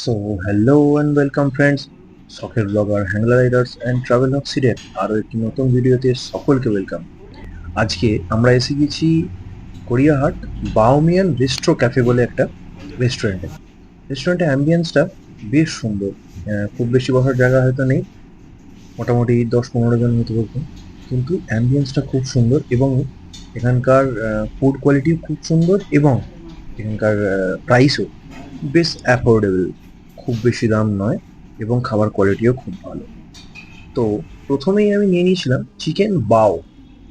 So hello and welcome friends শখের blogger Hangla riders and travel অক্সিডের আরও একটি নতুন ভিডিওতে সকলকে ওয়েলকাম আজকে আমরা এসে গেছি গড়িয়াহাট বাউমিয়ান রেস্ট্রো ক্যাফে বলে একটা রেস্টুরেন্টে রেস্টুরেন্টের অ্যাম্বিয়েন্সটা বেশ সুন্দর। খুব বেশি বসার জায়গা হয়তো নেই। মোটামুটি দশ পনেরো জন মতো বলতো কিন্তু অ্যাম্বিয়েন্সটা খুব সুন্দর এবং এখানকার ফুড কোয়ালিটিও খুব সুন্দর এবং এখানকার প্রাইসও বেশ অ্যাফোর্ডেবল খুব বেশি দাম নয় এবং খাবার কোয়ালিটিও খুব ভালো। তো প্রথমেই আমি নিয়ে নিয়েছিলাম চিকেন বাও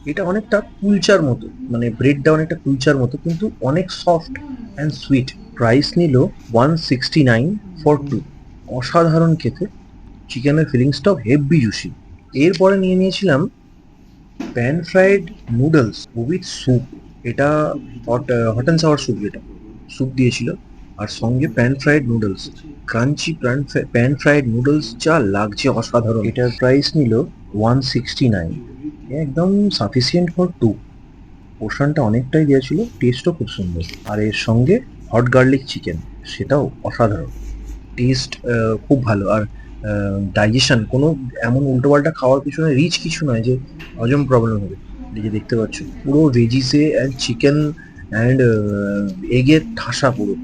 এটা অনেকটা কুলচার মতো মানে ব্রেডটা অনেকটা কুলচার মতো, কিন্তু অনেক সফট অ্যান্ড সুইট প্রাইস নিল one sixty nine for two অসাধারণ খেতে। চিকেনের ফিলিংসটাও হেভি জুসি এরপরে নিয়ে নিয়েছিলাম pan fried noodles with soup এটা hot hot and sour soup যেটা স্যুপ দিয়েছিল। আর সঙ্গে pan fried noodles crunchy pan fried noodles যা লাগছে অসাধারণ। এটার প্রাইস নিল ওয়ান সিক্সটি নাইন একদম সাফিসিয়েন্ট ফর টু পোর্শনটা অনেকটাই দেওয়া ছিল টেস্টও খুব সুন্দর। আর এর সঙ্গে হট গার্লিক চিকেন সেটাও অসাধারণ। টেস্ট খুব ভালো। আর ডাইজেশন কোনো এমন উল্টোপাল্টা খাওয়ার পিছনে রিচ কিছু নয় যে হজম প্রবলেম হবে। এই যে দেখতে পাচ্ছ, পুরো ভেজিসে অ্যান্ড চিকেন অ্যান্ড এগের ঠাসা পুরো।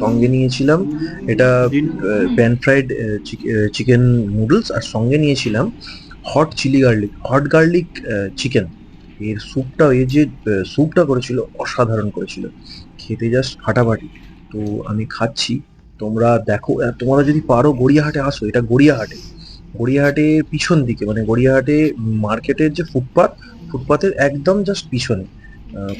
সঙ্গে নিয়েছিলাম। এটা প্যান ফ্রাইড চিকেন নুডলস আর সঙ্গে নিয়েছিলাম hot chilli garlic hot garlic chicken এর স্যুপটা এই যে স্যুপটা করেছিল, অসাধারণ করেছিল। খেতে জাস্ট ফাটাফাটি তো আমি খাচ্ছি। তোমরা দেখো তোমরা যদি পারো গড়িয়াহাটে আসো, এটা গড়িয়াহাটে। গড়িয়াহাটের পিছন দিকে মানে গড়িয়াহাটে মার্কেটের যে ফুটপাথ ফুটপাথের একদম জাস্ট পিছনে।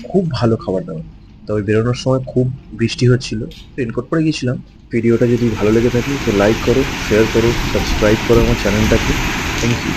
খুব ভালো খাবার দাবার। তবে বেরোনোর সময় খুব বৃষ্টি হচ্ছিল। রেনকোট পরে গিয়েছিলাম, ভিডিওটা যদি ভালো লেগে থাকে তো লাইক করো শেয়ার করো সাবস্ক্রাইব করো আমার চ্যানেলটাকে থ্যাংক ইউ